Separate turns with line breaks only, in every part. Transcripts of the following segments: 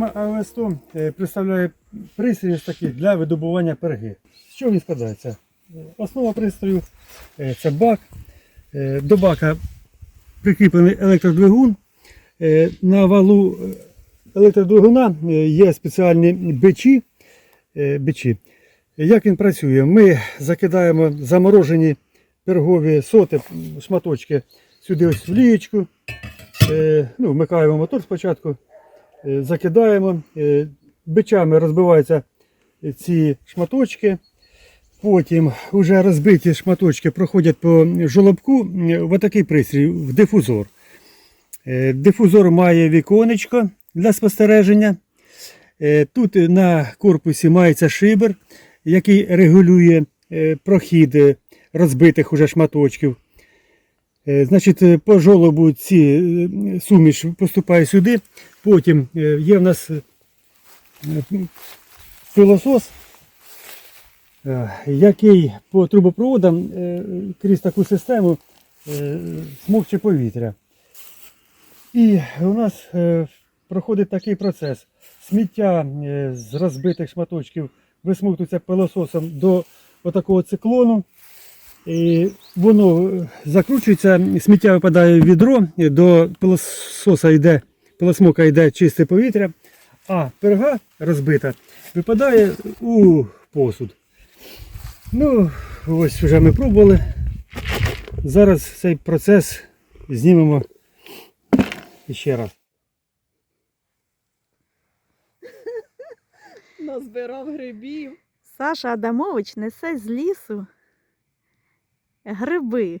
Фірма АВ100 е, представляє пристрій такий для видобування перги. З чого він складається? Основа пристрою е, це бак. Е, До бака прикріплений електродвигун. На валу електродвигуна є спеціальні бичі. бичі. Як він працює? Ми закидаємо заморожені пергові соти, шматочки сюди ось в лієчку. Ну, вмикаємо мотор спочатку, закидаємо, е, бичами розбиваються ці шматочки. Потім вже розбиті шматочки проходять по жолобку е, в отакий пристрій, в дифузор. Е, Дифузор має віконечко для спостереження. Е, Тут на корпусі мається шибер, який регулює е, прохід е, розбитих уже шматочків. Е, Значить, е, по жолобу ці е, суміш поступає сюди. Потім є в нас пилосос, який по трубопроводам крізь таку систему смокче повітря. І у нас проходить такий процес. Сміття з розбитих шматочків висмоктується пилососом до отакого циклону. І воно закручується, сміття випадає в відро, до пилососа йде, пилосмока йде чисте повітря, а перга розбита випадає у посуд. Ну, ось вже ми пробували. Зараз цей процес знімемо ще раз.
Назбирав грибів.
Саша Адамович несе з лісу гриби.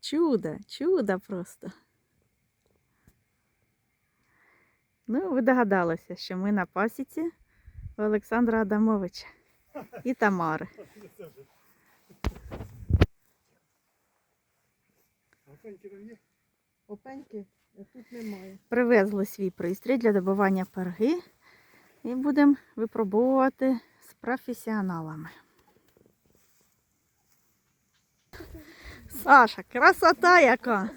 Чудо, чудо просто. Ну, ви догадалися, що ми на пасіці у Олександра Адамовича і Тамари.
Опеньки тут немає.
Привезли свій пристрій для добування перги і будемо випробовувати з професіоналами. Саша, красота яка!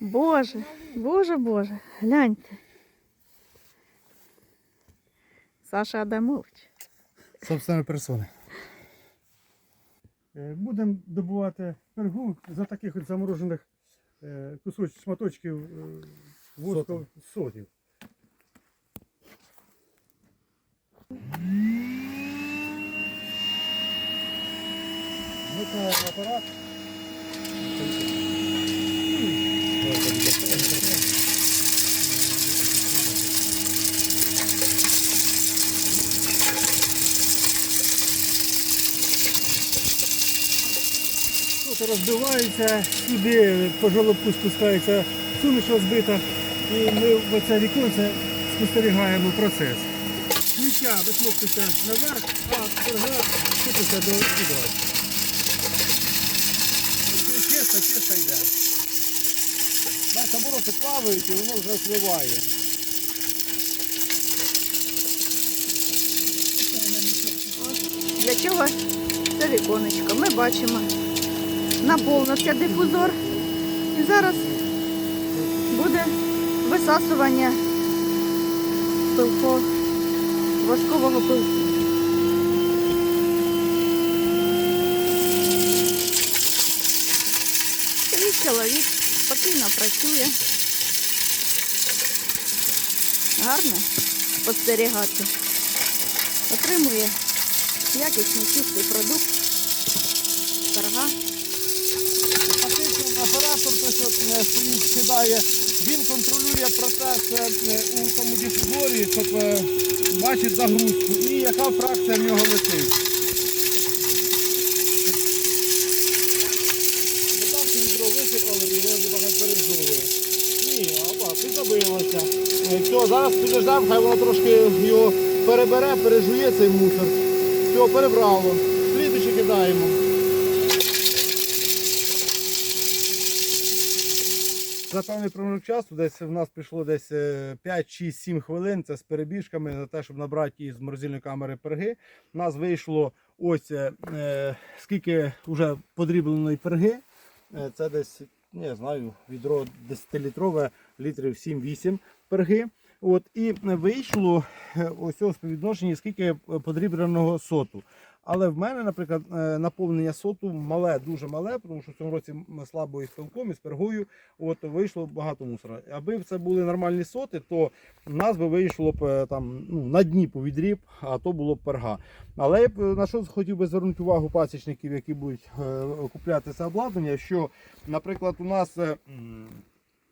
Боже, боже, боже, гляньте. Саша Адамович.
Собственної персони. Е, Будемо добувати пергу за таких от заморожених е, кусочків, шматочків е, воску сотів. Вмикаємо апарат. Розбивається, сюди по жолобку спускається суміш розбита. І ми в оце віконце спостерігаємо процес. Сміття висмоктується наверх, а перга сипеться до відра. Чисто йде.
Далі самороти плавають і воно вже впливає.
Для чого це віконечко? Ми бачимо. Наповнився дифузор. І зараз буде висасування пилку, воскового пилку. І чоловік спокійно працює. Гарно спостерігати. Отримує якісний чистий продукт. Перга.
Фактично оператор, той, що е, стоїть, кидає, він контролює процес е, у тому дифузорі, щоб е, бачить загрузку і яка фракція в нього летить. Отак відро висипали і воно багато пережовує. Ні, аба, підзабилося. Е, Все, зараз підождемо, хай воно трошки його перебере, пережує цей мусор. Все, перебрало. Слідуючи кидаємо. За певний проміжок часу, десь в нас пішло десь е, 5-6-7 хвилин. Це з перебіжками за те, щоб набрати її з морозильної камери перги. У нас вийшло ось е, е, скільки вже подрібленої перги. Е, Це десь не знаю, відро 10-літрове, літрів 7-8 перги. От, і вийшло е, ось цього співвідношення, скільки подрібреного соту. Але в мене, наприклад, е, наповнення соту мале, дуже мале, тому що в цьому році слабо із пилком, із пергою, от вийшло багато мусора. Аби це були нормальні соти, то в нас би вийшло б е, там ну, на дні по відріб, а то було б перга. Але я б, е, на що хотів би звернути увагу пасічників, які будуть е, купляти це обладнання, що, наприклад, у нас е,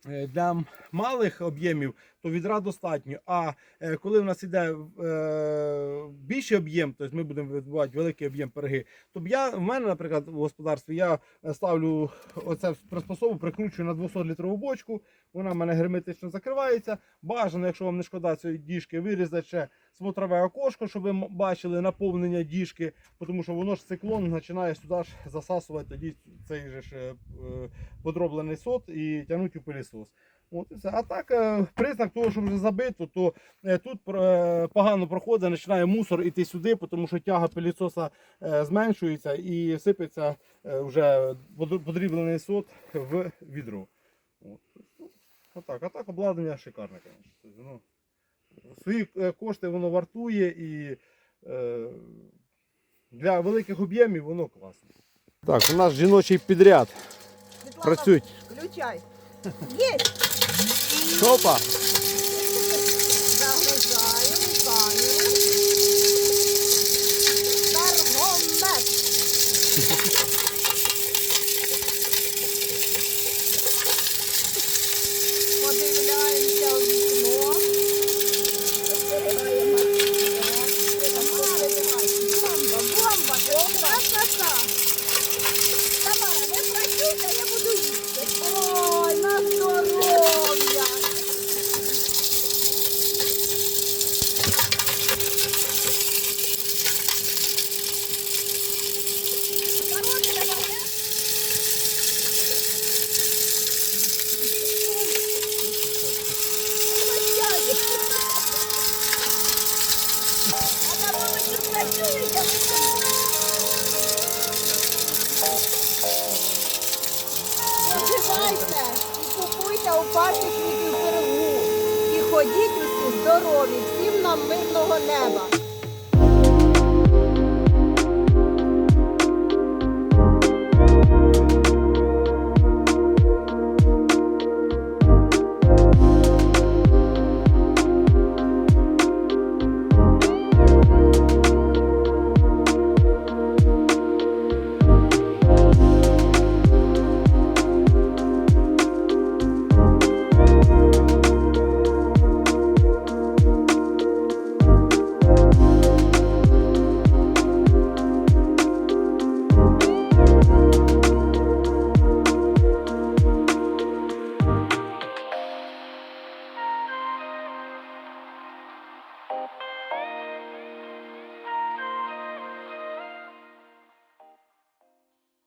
е, для малих об'ємів то відра достатньо. А е, коли в нас іде е, більший об'єм, тобто ми будемо видобувати великий об'єм перги, то я в мене, наприклад, в господарстві я е, ставлю оце приспособу, прикручую на 200 літрову бочку. Вона в мене герметично закривається. Бажано, якщо вам не шкода цієї діжки, вирізати ще смотрове окошко, щоб ви бачили наповнення діжки, тому що воно ж циклон починає сюди ж засасувати тоді цей же ж подроблений сот і тягнуть у пилісос. От і все. А так, е, признак того, що вже забито, то е, тут е, погано проходить, починає мусор іти сюди, тому що тяга пилісоса зменшується і сипеться вже подріблений сот в відро. От. Ну, Отак. А так обладнання шикарне, звісно. Тобто, ну, свої кошти воно вартує і для великих об'ємів воно класне. Так, у нас жіночий підряд. Працюють.
Включай. Є!
Опа!
Тут. І у пасічників пирогу. І ходіть усі здорові, всім нам мирного неба.